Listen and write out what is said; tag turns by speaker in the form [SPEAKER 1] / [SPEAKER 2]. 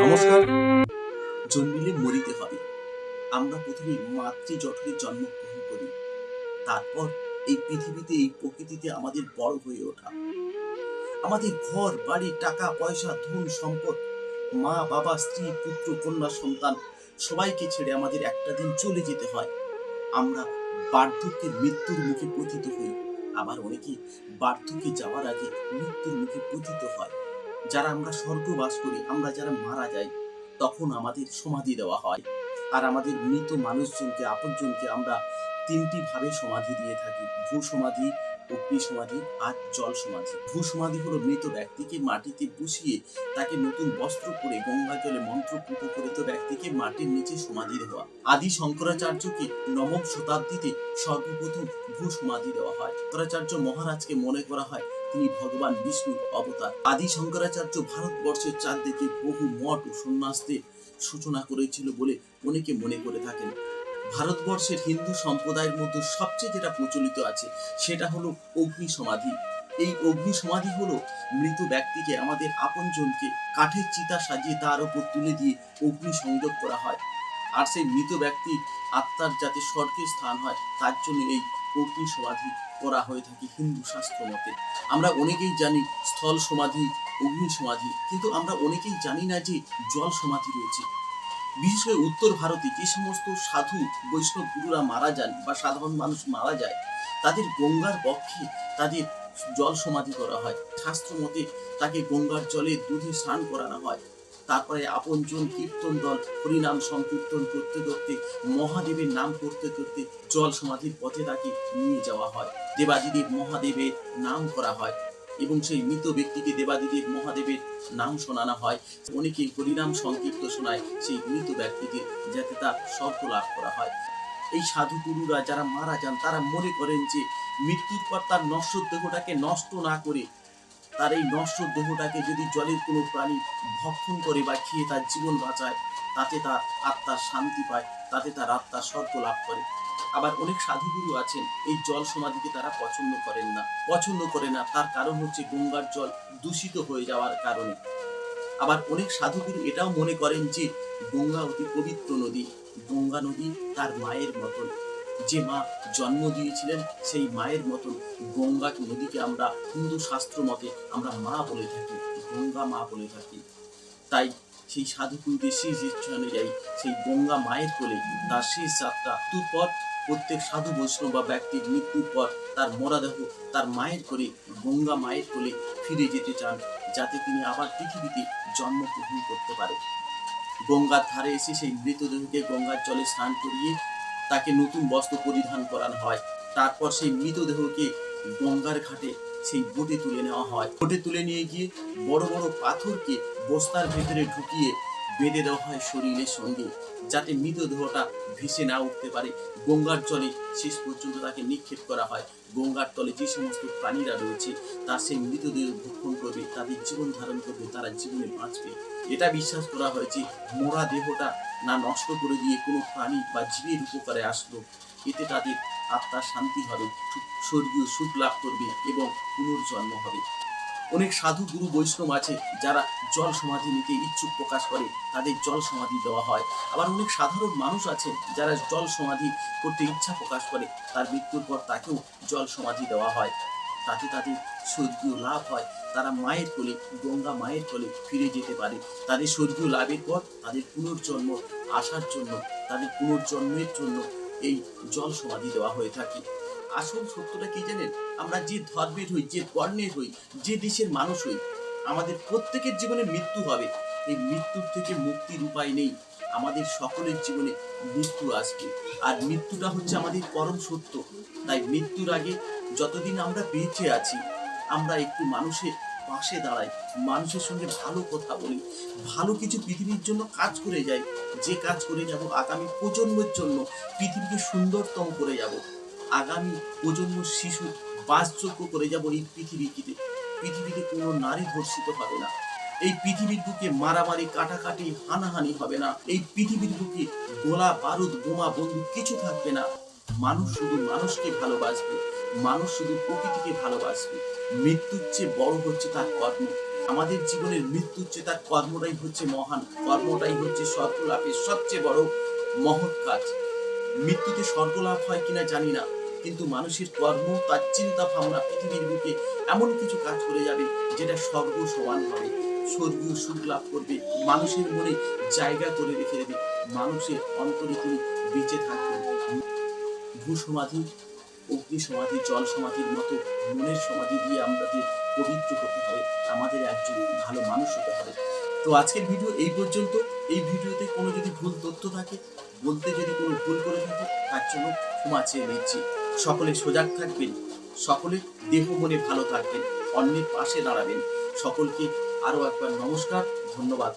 [SPEAKER 1] নমস্কার। জন্মিলে মরিতে হবে। আমরা প্রথমে মাতৃ জঠরে জন্মগ্রহণ করি। তারপর এই পৃথিবীতে, এই প্রকৃতিতে আমাদের বড় হয়ে ওঠা। আমাদের ঘর, বাড়ি, টাকা, পয়সা, ধন, সম্পদ, মা, বাবা, স্ত্রী, পুত্র, কন্যা, সন্তান সবাইকে ছেড়ে আমাদের একটা দিন চলে যেতে হয়। আমরা বার্ধক্যের মৃত্যুর মুখে পতিত হই। আবার অনেকে বার্ধক্যে যাওয়ার আগে মৃত্যুর মুখে পতিত হয়। যারা আমরা স্বর্গ বাস করি, আমরা যারা মারা যাই, তখন আমাদের সমাধি দেওয়া হয়। আর আমাদের মৃত মানুষজনকে, আপনজনকে আমরা তিনটি ভাবে সমাধি দিয়ে থাকি। ভূ সমাধি, অগ্নি সমাধি আর জল সমাধি। ভূ সমাধি হলো মৃত ব্যক্তিকে মাটিতে বসিয়ে তাকে নতুন বস্ত্র পরে গঙ্গা জলে মন্ত্রপুত করে তো ব্যক্তিকে মাটির নিচে সমাধি দেওয়া। আদি শঙ্করাচার্যকে নবম শতাব্দীতে সর্বপ্রথম ভূ সমাধি দেওয়া হয়। শঙ্করাচার্য মহারাজকে মনে করা হয়, তিনি ভগবান বিষ্ণুর অবতার। আদি শঙ্করাচার্য ভারতবর্ষের চারদিকে বহু মঠ ও সন্ন্যাসদের সূচনা করেছিল বলে অনেকে মনে করে থাকেন। ভারতবর্ষের হিন্দু সম্প্রদায়ের মধ্যে সবচেয়ে যেটা প্রচলিত আছে, সেটা হলো অগ্নি সমাধি। এই অগ্নি সমাধি হলো মৃত ব্যক্তিকে, আমাদের আপনজনকে কাঠের চিতা সাজিয়ে তার উপর তুলে দিয়ে অগ্নি সংযোগ করা হয়। আর সেই মৃত ব্যক্তি আত্মার যাতে স্বর্গের স্থান হয়, তার জন্য এই অগ্নি সমাধি করা হয়ে থাকে হিন্দু শাস্ত্র মতে। আমরা অনেকেই জানি স্থল সমাধি, অগ্নি সমাধি, কিন্তু আমরা অনেকেই জানি না যে জল সমাধি রয়েছে। বিশেষ করে উত্তর ভারতে যে সমস্ত সাধু বৈষ্ণব গুরুরা মারা যান বা সাধারণ মানুষ মারা যায়, তাদের গঙ্গার পক্ষে তাদের জল সমাধি করা হয়। শাস্ত্র মতে তাকে গঙ্গার জলে দুধে স্নান করানো হয়। তারপরে আপনজন কীর্তন দল হরিনাম সংকীর্তন করতে করতে, মহাদেবের নাম করতে করতে জল সমাধির পথে তাকে নিয়ে যাওয়া হয়। দেবাদিদেব মহাদেবের নাম করা হয়। এবং সেই মৃত ব্যক্তিকে দেবাদিদেব মহাদেবের নাম শোনানো হয়। অনেকে হরিনাম সংকীর্ত শোনায় সেই মৃত ব্যক্তিকে, যাতে তার স্বর্গ লাভ করা হয়। এই সাধু গুরুরা যারা মারা যান, তারা মনে করেন যে মৃত্যুর পর তার নশ্বর দেহটাকে নষ্ট না করে, তার এই নশ্বর দেহটাকে যদি জলের কোনো প্রাণী ভক্ষণ করে বা খেয়ে তার জীবন বাঁচায়, তাতে তার আত্মার শান্তি পায়। তাতে তার আত্মার স্বর্গ লাভ করে। আবার অনেক সাধুগুরু আছেন, এই জল সমাধিকে তারা পছন্দ করেন না। পছন্দ করে না, তার কারণ হচ্ছে গঙ্গার জল দূষিত হয়ে যাওয়ার কারণে। আবার অনেক সাধুগুরু এটাও মনে করেন যে, গঙ্গা অতি পবিত্র নদী, গঙ্গা নদী তার মায়ের মতন। যে মা জন্ম দিয়েছিলেন, সেই মায়ের মতন গঙ্গা নদীকে আমরা হিন্দু শাস্ত্র মতে আমরা মা বলে থাকি, গঙ্গা মা বলে থাকি। তাই সেই সাধুগুরুদের শেষ ইচ্ছা অনুযায়ী সেই গঙ্গা মায়ের কোলে তার শেষ যাত্রা পর প্রত্যেক সাধু বৈষ্ণব বা ব্যক্তির মৃত্যুর পর তার মরাদেহ তার মায়ের কোলে, গঙ্গা মায়ের কোলে ফিরে যেতে চান, যাতে তিনি আবার পৃথিবীতে জন্মগ্রহণ করতে পারে। গঙ্গার ধারে এসে সেই মৃতদেহকে গঙ্গার জলে স্নান করিয়ে তাকে নতুন বস্ত্র পরিধান করানো হয়। তারপর সেই মৃতদেহকে গঙ্গার ঘাটে সেই বোটে তুলে নেওয়া হয়। বোটে তুলে নিয়ে গিয়ে বড় বড় পাথরকে বস্তার ভেতরে ঢুকিয়ে বেঁধে দেওয়া হয় শরীরের সঙ্গে, যাতে মৃতদেহটা ভেসে না উঠতে পারে। গঙ্গার জলে শেষ পর্যন্ত তাকে নিক্ষেপ করা হয়। গঙ্গার তলে যে সমস্ত প্রাণীরা রয়েছে তার সেই মৃতদেহ ভক্ষণ করবে, তাদের জীবন ধারণ করবে, তারা জীবনে বাঁচবে। এটা বিশ্বাস করা হয় যে, মোরা দেহটা না নষ্ট করে দিয়ে কোনো প্রাণী বা জীবের উপকারে আসলো। এতে তাদের আত্মার শান্তি হবে স্বর্গীয় সুখ লাভ করবে এবং পুনর্জন্ম হবে। অনেক সাধু গুরু বৈষ্ণব আছে যারা জল সমাধি নিতে ইচ্ছুক প্রকাশ করে, তাদের জল সমাধি দেওয়া হয়। আবার অনেক সাধারণ মানুষ আছে যারা জল সমাধি করতে ইচ্ছা প্রকাশ করে, তার মৃত্যুর পর তাকেও জল সমাধি দেওয়া হয়। তাতে তাদের স্বর্গীয় লাভ হয়। তারা মায়ের কোলে, গঙ্গা মায়ের কোলে ফিরে যেতে পারে। তাদের স্বর্গীয় লাভের পর তাদের পুনর্জন্ম, আসার জন্য, তাদের পুনর্জন্মের জন্য এই জল সমাধি দেওয়া হয়ে থাকে। আসল সত্যটা কি জানেন? আমরা যে ধর্মের হই, যে বর্ণের হই, যে দেশের মানুষ হই, আমাদের প্রত্যেকের জীবনে মৃত্যু হবে। এই মৃত্যুর থেকে মুক্তির উপায় নেই। আমাদের সকলের জীবনে মৃত্যু আসবে। আর মৃত্যুটা হচ্ছে আমাদের পরম সত্য। তাই মৃত্যুর আগে যতদিন আমরা বেঁচে আছি, আমরা একটু মানুষের পাশে দাঁড়াই, মানুষের সঙ্গে ভালো কথা বলি, ভালো কিছু পৃথিবীর জন্য কাজ করে যাই, যে কাজ করে যাব আগামী প্রজন্মের জন্য পৃথিবীকে সুন্দরতম করে যাব। আগামী প্রজন্ম শিশু বাসযোগ্য করে যাব এই পৃথিবীতে পৃথিবীতে কোনো নারী ধর্ষিত হবে না। এই পৃথিবীর বুকে মারামারি, কাটাকাটি, হানাহানি হবে না। এই পৃথিবীর বুকে গোলা, বারুদ, বোমা, বন্দুক কিছু থাকবে না। মানুষ শুধু মানুষকে ভালোবাসবে। মানুষ শুধু প্রকৃতিকে ভালোবাসবে। মৃত্যুর চেয়ে বড় হচ্ছে তার কর্ম। আমাদের জীবনের মৃত্যুর চেয়ে তার কর্মটাই হচ্ছে মহান। কর্মটাই হচ্ছে স্বর্গ লাভের সবচেয়ে বড় মহৎ কাজ। মৃত্যুতে স্বর্গলাভ হয় কিনা জানি না। কিন্তু মানুষের কর্ম, তার চিন্তা ভাবনা পৃথিবীর বুকে এমন কিছু কাজ করে যাবে যেটা স্বর্গ সমান হবে। স্বর্গীয় সুখ লাভ করবে, মানুষের মনে জায়গা করে রেখে দেবে, মানুষের অন্তরে তিনি বেঁচে থাকবেন। ভূ সমাধি অগ্নি সমাধি জল সমাধির মতো মনের সমাধি দিয়ে আমাদের পবিত্র হতে হবে, আমাদের একজন ভালো মানুষ হতে হবে। তো আজকের ভিডিও এই পর্যন্ত। এই ভিডিওতে কোনো যদি ভুল তথ্য থাকে, বলতে যদি কোনো ভুল করে থাকে, তার জন্য ক্ষমা চেয়ে নিচ্ছি। সকলে সজাগ থাকবেন সকলে দেহ মনে ভালো থাকবেন, অন্যের পাশে দাঁড়াবেন। সকলকে আরও একবার নমস্কার, ধন্যবাদ।